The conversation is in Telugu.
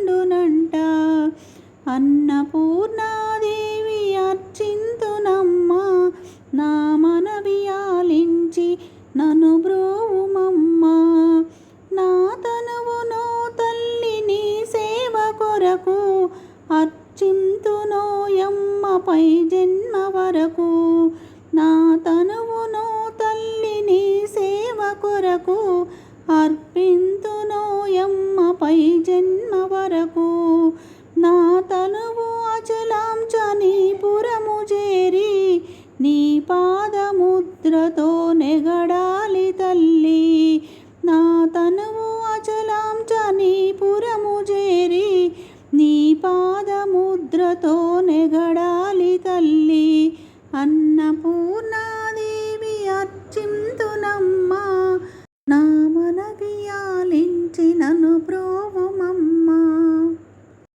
నిలుచుండునంట అన్నపూర్ణాదేవి అర్చింతునమ్మా నా మనవి ఆలించి నను బ్రోవుమమ్మ. నా తనువునో తల్లి నీ సేవ కొరకు అర్చింతునోయమ్మపై జన్మ వరకు. నా తనువునో తల్లి నీ సేవ కొరకు అర్పింతు నా తనువు అచలాంచని పురము చేరి నీ పాదముద్రతో నెగడాలి తల్లి. నా తనువు అచలాంచని పురము చేరి నీ పాదముద్రతో నెగడాలి తల్లి. అన్నపూర్ణాదేవి అర్చింతునమ్మా నా మనవి ఆలించి నన్ను